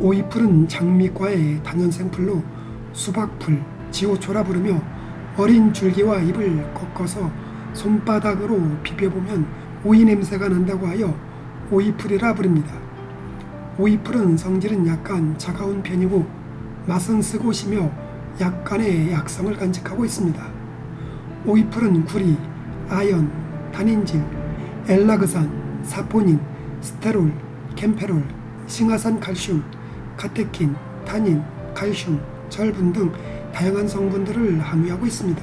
오이풀은 장미과의 단연생풀로 수박풀, 지오초라 부르며 어린 줄기와 잎을 꺾어서 손바닥으로 비벼보면 오이 냄새가 난다고 하여 오이풀이라 부릅니다. 오이풀은 성질은 약간 차가운 편이고 맛은 쓰고 시며 약간의 약성을 간직하고 있습니다. 오이풀은 구리, 아연, 단인질, 엘라그산, 사포닌, 스테롤, 캠페롤, 싱아산 칼슘, 카테킨, 타닌, 칼슘, 철분 등 다양한 성분들을 함유하고 있습니다.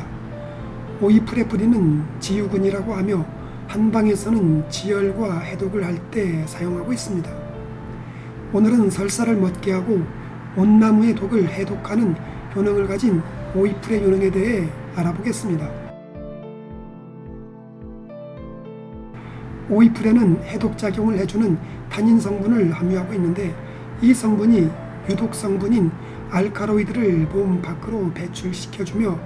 뿌리는 지유근이라고 하며 한방에서는 지혈과 해독을 할 때 사용하고 있습니다. 오늘은 설사를 멎게 하고 온나무의 독을 해독하는 효능을 가진 오이풀의 효능에 대해 알아보겠습니다. 오이풀에는 해독작용을 해주는 타닌 성분을 함유하고 있는데 이 성분이 유독 성분인 알카로이드를 몸 밖으로 배출시켜주며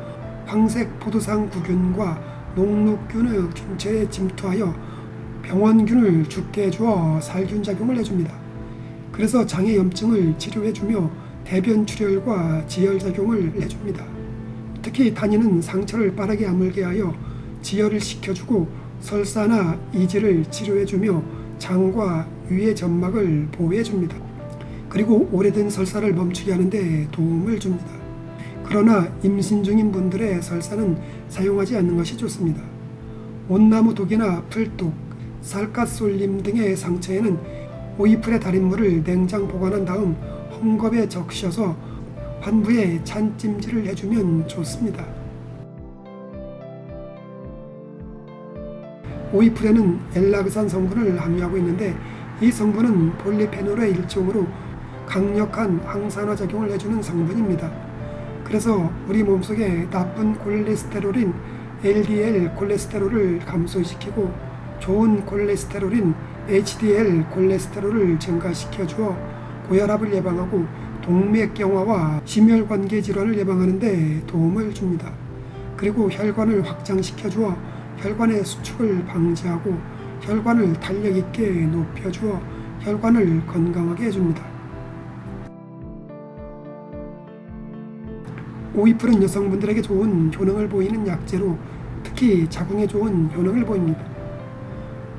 황색 포도상 구균과 녹록균의 균체에 침투하여 병원균을 죽게 해주어 살균 작용을 해줍니다. 그래서 장의 염증을 치료해주며 대변 출혈과 지혈 작용을 해줍니다. 특히 단인은 상처를 빠르게 아물게 하여 지혈을 시켜주고 설사나 이지를 치료해주며 장과 위의 점막을 보호해줍니다. 그리고 오래된 설사를 멈추게 하는데 도움을 줍니다. 그러나 임신 중인 분들의 설사는 사용하지 않는 것이 좋습니다. 온나무 독이나 풀독, 살갗솔림 등의 상처에는 오이풀의 달인물을 냉장 보관한 다음 헝겊에 적셔서 환부에 찬찜질을 해주면 좋습니다. 오이풀에는 엘라그산 성분을 함유하고 있는데 이 성분은 폴리페놀의 일종으로 강력한 항산화 작용을 해주는 성분입니다. 그래서 우리 몸속에 나쁜 콜레스테롤인 LDL 콜레스테롤을 감소시키고 좋은 콜레스테롤인 HDL 콜레스테롤을 증가시켜 주어 고혈압을 예방하고 동맥경화와 심혈관계 질환을 예방하는 데 도움을 줍니다. 그리고 혈관을 확장시켜 주어 혈관의 수축을 방지하고 혈관을 탄력 있게 높여 주어 혈관을 건강하게 해줍니다. 오이풀은 여성분들에게 좋은 효능을 보이는 약재로 특히 자궁에 좋은 효능을 보입니다.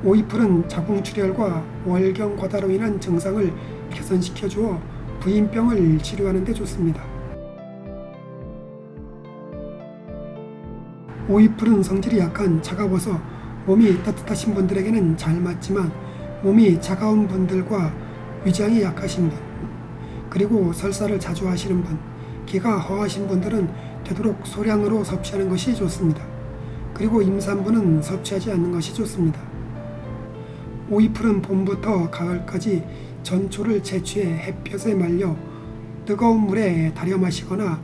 오이풀은 자궁 출혈과 월경 과다로 인한 증상을 개선시켜 주어 부인병을 치료하는 데 좋습니다. 오이풀은 성질이 약한 차가워서 몸이 따뜻하신 분들에게는 잘 맞지만 몸이 차가운 분들과 위장이 약하신 분, 그리고 설사를 자주 하시는 분, 기가 허하신 분들은 되도록 소량으로 섭취하는 것이 좋습니다. 그리고 임산부는 섭취하지 않는 것이 좋습니다. 오이풀은 봄부터 가을까지 전초를 채취해 햇볕에 말려 뜨거운 물에 달여 마시거나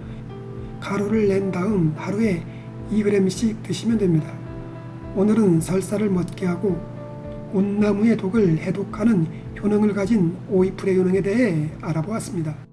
가루를 낸 다음 하루에 2g씩 드시면 됩니다. 오늘은 설사를 멎게 하고 온나무의 독을 해독하는 효능을 가진 오이풀의 효능에 대해 알아보았습니다.